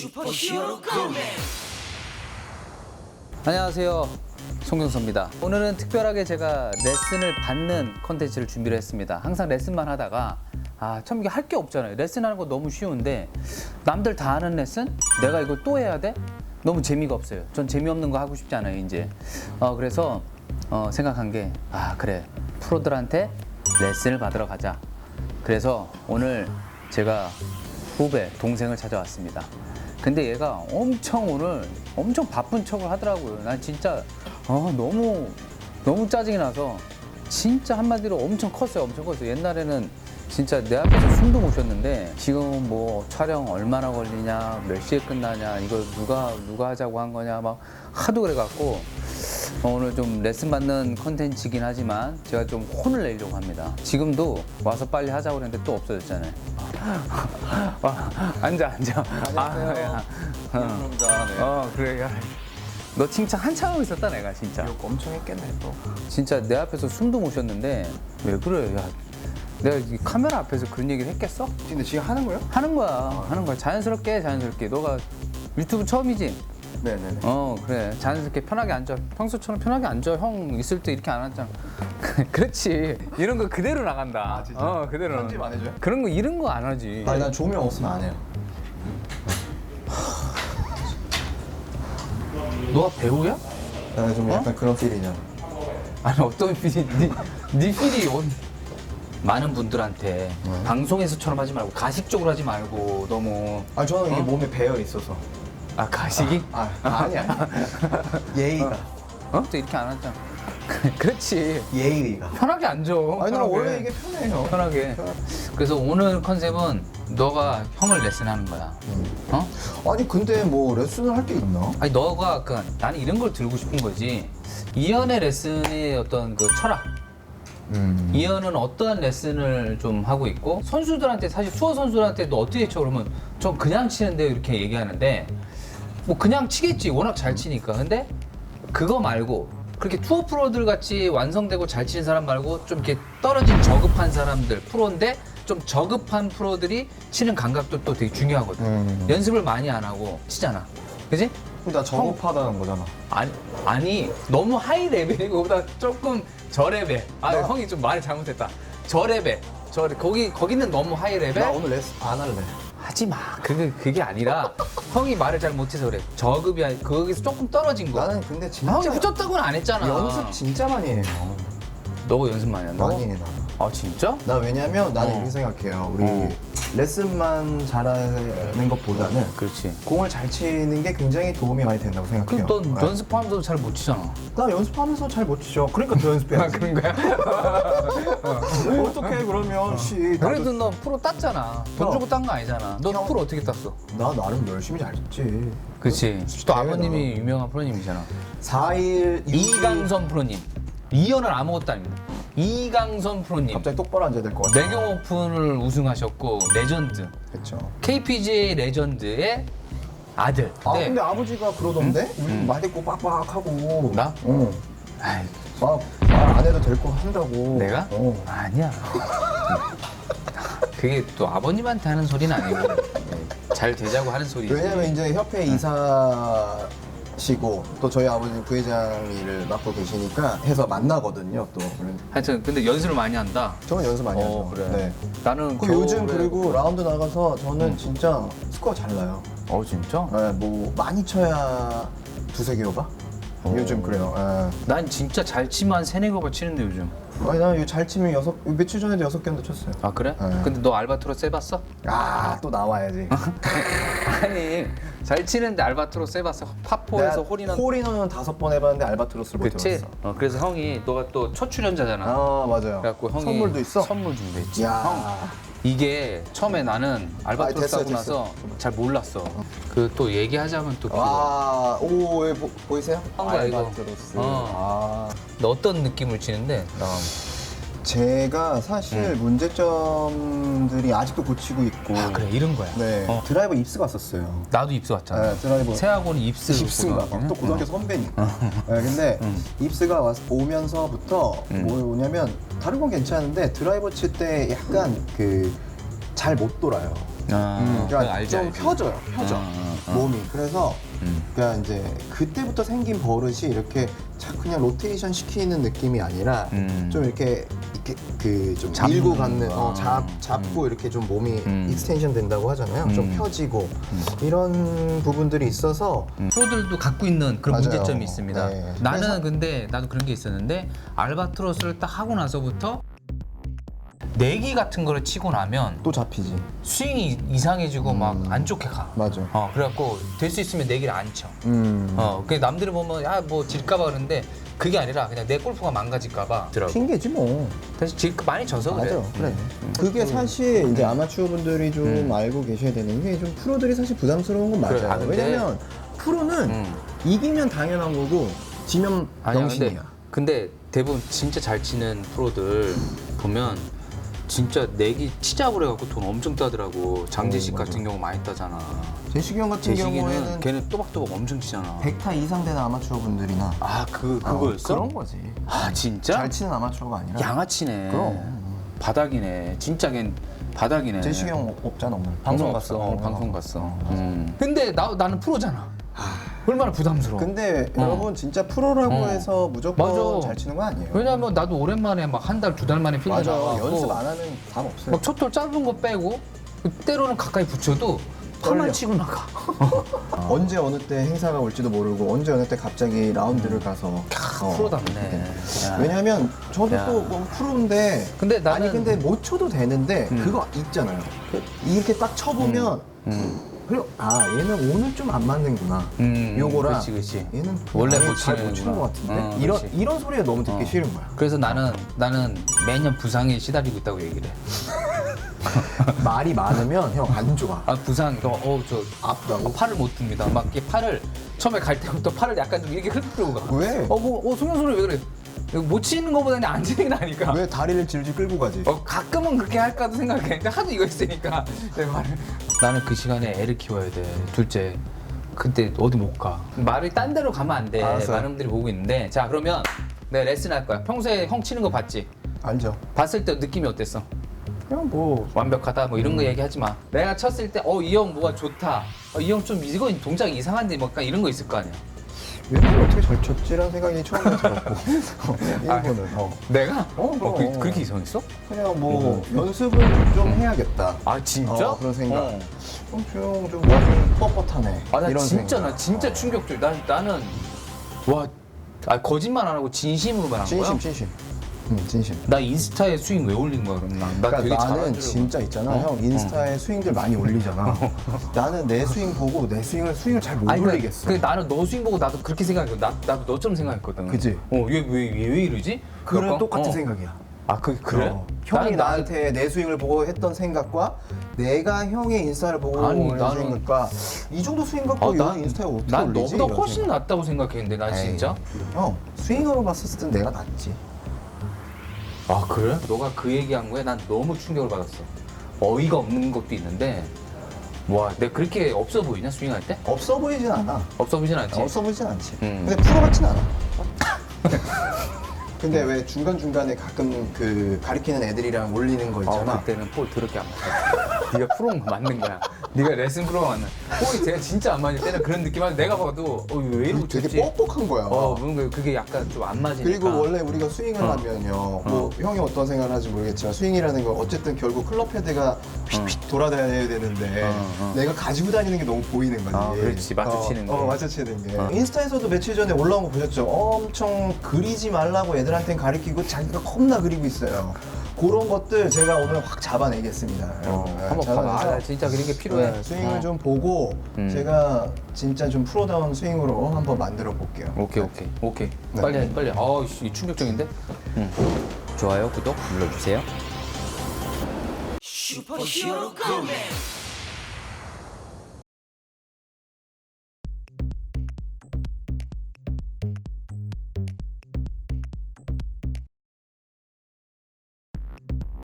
슈퍼히어로 고메 안녕하세요. 송경서입니다. 오늘은 특별하게 제가 레슨을 받는 컨텐츠를 준비를 했습니다. 항상 레슨만 하다가 아, 참 이게 할 게 없잖아요. 레슨하는 거 너무 쉬운데 남들 다 하는 레슨? 내가 이걸 또 해야 돼? 너무 재미가 없어요. 전 재미없는 거 하고 싶지 않아요, 이제. 어, 그래서 어, 생각한 게 아, 그래. 프로들한테 레슨을 받으러 가자. 그래서 오늘 제가 후배, 동생을 찾아왔습니다. 근데 얘가 엄청 오늘 엄청 바쁜 척을 하더라고요. 난 진짜 어, 너무 너무 짜증이 나서 진짜 한마디로 엄청 컸어요. 엄청 컸어요. 옛날에는 진짜 내 앞에서 숨도 못 쉬었는데 지금 뭐 촬영 얼마나 걸리냐, 몇 시에 끝나냐, 이걸 누가 누가 하자고 한 거냐 막 하도 그래갖고 어, 오늘 좀 레슨 받는 컨텐츠이긴 하지만 제가 좀 혼을 내려고 합니다. 지금도 와서 빨리 하자고 그랬는데 또 없어졌잖아요. 와, 앉아, 앉아. 아, 야. 어. 감사합니다. 네. 어, 그래, 야. 너 칭찬 한참 하고 있었다, 내가 진짜. 욕 엄청 했겠네 또. 진짜 내 앞에서 숨도 못 쉬었는데 왜 그래, 야. 내가 이 카메라 앞에서 그런 얘기를 했겠어? 근데 지금 하는 거예요? 하는 거야, 하는 거야. 자연스럽게, 자연스럽게. 너가 유튜브 처음이지? 네네네. 어 그래 자연스럽게 편하게 앉아 평소처럼 편하게 앉아 형 있을 때 이렇게 안 앉잖아 그렇지 이런 거 그대로 나간다 아, 진짜? 어 그대로 편집 안 해줘요? 그런 거 이런 거 안 하지 아니 난 조명 없으면 안 해요. 너가 배우야? 나는 좀 약간 그런 필이냐. 아니 어떤 필이 네, 네 필이 어디 많은 분들한테 네. 방송에서처럼 하지 말고 가식적으로 하지 말고 너무 아 저는 이게 몸에 배어 있어서. 아 가식이? 아 아니 아니. 예의가. 어? 또 이렇게 안 하잖아 그렇지 예의가. 편하게 앉아 아니 난 편하게. 원래 이게 편해요. 편하게 그래서 오늘 컨셉은 너가 형을 레슨하는 거야 어? 아니 근데 뭐 레슨을 할 게 있나? 아니 너가 그 나는 이런 걸 들고 싶은 거지 이연의 레슨의 어떤 그 철학 음. 이연은 어떠한 레슨을 좀 하고 있고 선수들한테 사실 투어 선수들한테도 어떻게 쳐 그러면 좀 그냥 치는데 이렇게 얘기하는데 뭐 그냥 치겠지 워낙 잘 치니까 근데 그거 말고 그렇게 투어 프로들 같이 완성되고 잘 치는 사람 말고 좀 이렇게 떨어진 저급한 사람들 프로인데 좀 저급한 프로들이 치는 감각도 또 되게 중요하거든 음. 연습을 많이 안 하고 치잖아 그지? 나 저급하다는 거잖아. 아니, 아니 너무 하이 레벨이고 보다 조금 저 레벨. 아 나- 형이 좀 말을 잘못했다. 저 레벨. 저 레- 거기 거기는 너무 하이 레벨. 나 오늘 레슨 안 할래. 하지 마. 그게 그게 아니라 형이 말을 잘 못해서 그래. 저급이 아니 거기서 조금 떨어진 거. 나는 근데 진짜 형이 후졌다고는 안 했잖아. 연습 진짜 많이 해요. 너가 연습 많이 한다고? 많이 해 나. 아 진짜? 나 왜냐면 나는 어. 이렇게 생각해요. 우리 어. 레슨만 잘하는 것보다는 그렇지. 공을 잘 치는 게 굉장히 도움이 많이 된다고 생각해요. 그럼 넌 네. 연습하면서 잘못 치잖아. 나 연습하면서 잘 못 치죠. 그러니까 더 연습해야지. 그런 거야? 어떻게 그러면 씨. 나도- 그래도 너 프로 땄잖아. 돈 형. 주고 딴 거 아니잖아. 너 형. 프로 어떻게 땄어? 나 나름 열심히 잘 쳤지. 그렇지. 또. 아버님이 유명한 프로님이잖아. 4일 이강선 프로님. 이연은 아무것도 아닙니다. 이강선 프로님. 갑자기 똑바로 앉아야 될 것 같아. 내경 오픈을 우승하셨고 레전드. 그렇죠. KPGA 레전드의 아들. 아 네. 근데 아버지가 그러던데 우리 말 듣고 빡빡하고. 나? 어. 아이, 막말안 해도 될 거 한다고. 내가? 어. 아니야. 그게 또 아버님한테 하는 소리는 아니고 잘 되자고 하는 소리지. 왜냐면 이제 협회 이사 시고 또 저희 아버지는 부회장 일을 맡고 계시니까 해서 만나거든요 또. 하여튼 근데 연습을 많이 한다. 저는 연습 많이 하죠. 어, 그래. 네. 나는 그 요즘 겨울에- 그리고 라운드 나가서 저는 진짜 스코어 잘 나요. 어 진짜? 네, 뭐 많이 쳐야 두세 개 오바? 요즘 그래요. 예. 난 진짜 잘 치면 한 세네 개가 치는데 요즘. 아니 나잘 치면 여섯 며칠 전에도 여섯 개도 쳤어요. 아 그래? 네. 근데 너 알바트로스 해봤어? 아 또 나와야지. 아니 잘 치는데 알바트로스 해봤어? 파포에서 홀인원 홀인원은 다섯 번 해봤는데 알바트로스를 못 그치? 해봤어. 어, 그래서 형이 너가 또 첫 출연자잖아. 아 맞아요. 그래갖고 형이 선물도 있어. 선물 준비했지. 야. 형 이게 처음에 나는 알바트로스 됐어요, 하고 나서. 잘 몰랐어. 그 또 얘기하자면 또 그거. 와, 오, 예, 보, 보이세요? 한 거야, 이거. 알바트로스. 어. 아, 너 어떤 느낌을 치는데? 나 제가 사실 음. 문제점들이 아직도 고치고 있고. 아, 그래 이런 거야. 네. 어. 드라이버 입스 갔었어요. 나도 입수 왔잖아. 네, 드라이버. 입스인가 봐. 거거든. 또 고등학교 선배니까. 네, 근데 음. 입스가 와서 오면서부터 뭐냐면 다른 건 괜찮은데 드라이버 칠 때 약간 그 잘 못 돌아요. 아, 음, 그거 그러니까 알지, 좀 알지. 펴져요, 펴져 어, 어, 어. 몸이. 그래서 음. 그러니까 이제 그때부터 생긴 버릇이 이렇게 착 그냥 로테이션 시키는 느낌이 아니라 음. 좀 이렇게 그좀 잡는 밀고 갖는 거. 어, 잡 잡고 이렇게 좀 몸이 음. 익스텐션 된다고 하잖아요. 좀 음. 펴지고 이런 부분들이 있어서 음. 프로들도 갖고 있는 그런 맞아요. 문제점이 있습니다. 네. 나는 근데 나도 그런 게 있었는데 알바트로스를 딱 하고 나서부터 내기 같은 거를 치고 나면 또 잡히지. 스윙이 이상해지고 막 안 좋게 가. 맞아. 어 그래갖고 될 수 있으면 내기를 안 쳐. 음. 어, 그 남들이 보면 야 뭐 질까봐 그러는데 그게 아니라 그냥 내 골프가 망가질까봐. 더라고. 핑계지 뭐. 사실 질 많이 져서 그래. 맞아, 그래. 그게 사실 이제 아마추어 분들이 좀 음. 알고 계셔야 되는 게 좀 프로들이 사실 부담스러운 건 맞아요. 그래, 아, 근데- 왜냐면 프로는 음. 이기면 당연한 거고 지면 아니야 병신이야. 근데, 근데 대부분 진짜 잘 치는 프로들 보면 진짜 내기 치자고 그래갖고 돈 엄청 따더라고 장재식 어, 맞아. 같은 경우 많이 따잖아 제식이 형 같은 경우에는 걔는 또박또박 엄청 치잖아 100타 이상 되는 아마추어 분들이나 아그 어, 그거였어? 그런 거지. 아 진짜? 잘 치는 아마추어가 아니라 양아치네 그럼. 바닥이네 진짜 걘 바닥이네 제식이 형 없잖아 오늘. 방송 갔어 갔어. 어, 방송 갔어 음. 근데 나, 나는 프로잖아 얼마나 부담스러워 근데 어. 여러분 진짜 프로라고 어. 해서 무조건 맞아. 잘 치는 건 아니에요. 왜냐면 나도 오랜만에 막 한 달 두 달 만에 필드 맞아. 나가고 연습 안 하면 답 없어요. 막 첫 돌 짧은 거 빼고 때로는 가까이 붙여도 파만 떨려. 치고 나가. 언제 어느 때 행사가 올지도 모르고 언제 어느 때 갑자기 라운드를 가서 어, 음. 프로답네. 야. 왜냐면 저도 야. 또 뭐 프로인데 근데 나는- 아니 근데 못 쳐도 되는데 음. 그거 있잖아요. 이렇게 딱 쳐보면 음. 그리고 아 얘는 오늘 좀 안 맞는구나. 음, 요거랑 그렇지, 그렇지. 얘는 원래 못잘 치는구나. 못 치는 것 같은데 어, 이런 그렇지. 이런 소리가 너무 듣기 어. 싫은 거야. 그래서 나는 나는 매년 부상에 시달리고 있다고 얘기를 해. 말이 많으면 형 안 좋아. 아 부상, 어저 아프다고? 팔을 못 듭니다. 막 이렇게 팔을 처음에 갈 때부터 팔을 약간 좀 이렇게 흘끌고 가. 왜? 어뭐 어, 송영선이 왜 그래? 이거 못 치는 거보다는 안 치는 게 나니까. 왜 다리를 질질 끌고 가지? 어, 가끔은 그렇게 할까도 생각했는데 하도 이거 있으니까 내 말을 나는 그 시간에 애를 키워야 돼. 둘째 그때 어디 못 가. 말을 딴 데로 가면 안 돼. 알았어요. 많은 분들이 보고 있는데. 자 그러면 내가 레슨 할 거야. 평소에 형 치는 거 봤지? 알죠. 봤을 때 느낌이 어땠어? 그냥 뭐 완벽하다? 뭐 이런 음. 거 얘기하지 마. 내가 쳤을 때 어 이 형 뭐가 좋다. 어, 이 형 좀 이거 동작 이상한데 뭐 약간 이런 거 있을 거 아니야 얘는 어떻게 잘 쳤지라는 생각이 처음에 들었고 아, 일본은 어. 내가 어, 그, 그럼. 그렇게 이상했어 그냥 뭐 연습을 좀 해야겠다. 아 진짜 어, 그런 생각. 어. 좀 조용 좀 몸이 뻣뻣하네. 아, 나 이런 진짜, 생각. 나 진짜 충격적. 나, 나는, 와, 아, 거짓말 안 하고 진심으로 말한 거야? 진심 진심. 응 진심. 나 인스타에 스윙 왜 올린 거야, 그럼 난? 나 그러니까 나는 잘하는 줄 진짜 있잖아 어? 형 인스타에 스윙들 많이 올리잖아. 나는 내 스윙 보고 내 스윙을 스윙을 잘못 아니, 그, 올리겠어. 그 나는 너 스윙 보고 나도 그렇게 생각했거든. 나, 나도 너처럼 생각했거든. 그치? 어, 얘 왜, 얘왜 이러지? 그런? 똑같은 어. 생각이야. 아, 그, 그래? 어. 형이 나는- 나한테 내 스윙을 보고 했던 생각과 내가 형의 인스타를 보고 아니, 나는- 생각과 이 정도 스윙 갖고 어, 이거 난, 인스타에 어떻게 난 올리지? 너보다 이런 훨씬. 낫다고 생각했는데, 난 에이, 진짜? 형 스윙으로 봤을 땐 내가 낫지. 아, 그래? 너가 그 얘기한 거에 난 너무 충격을 받았어. 어이가 없는 것도 있는데, 와, 내가 그렇게 없어 보이냐, 스윙할 때? 없어 보이진 않아. 없어 보이진 않지? 없어 보이진 않지. 음. 근데 프로 같진 않아. 근데 왜 중간 중간에 가끔 그 가리키는 애들이랑 올리는 거 어, 있잖아. 그때는 볼 더럽게 안 맞아. 네가 프로가 맞는 거야. 네가 레슨 프로가 맞는. 볼이 제가 진짜 안 맞을 때는 그런 느낌 하는데 내가 봐도 어, 왜 이렇게 되게 좋지? 뻑뻑한 거야. 어, 뭔가 그게 약간 좀 안 맞으니까. 그리고 원래 우리가 스윙을 어. 하면요, 뭐 형이 어떤 생각을 하는지 모르겠지만 스윙이라는 건 어쨌든 결국 클럽 헤드가 휙휙 돌아다녀야 되는데 어, 어. 내가 가지고 다니는 게 너무 보이는 거지. 아, 그렇지. 맞춰 치는 어, 게. 어, 맞춰 치는 게. 어. 인스타에서도 며칠 전에 올라온 거 보셨죠? 엄청 그리지 말라고 애들한테는 가리키고 자기가 겁나 그리고 있어요. 그런 것들 제가 오늘 확 잡아내겠습니다. 어, 여러분. 한번 봐봐. 아, 진짜 그런 게 필요해. 네, 스윙을 어. 좀 보고 음. 제가 진짜 좀 프로다운 스윙으로 한번 만들어 볼게요. 오케이, 오케이, 오케이. 네. 빨리 해, 빨리. 해. 아, 씨, 충격적인데? 응. 좋아요, 구독 눌러주세요. 슈퍼히어로 코멘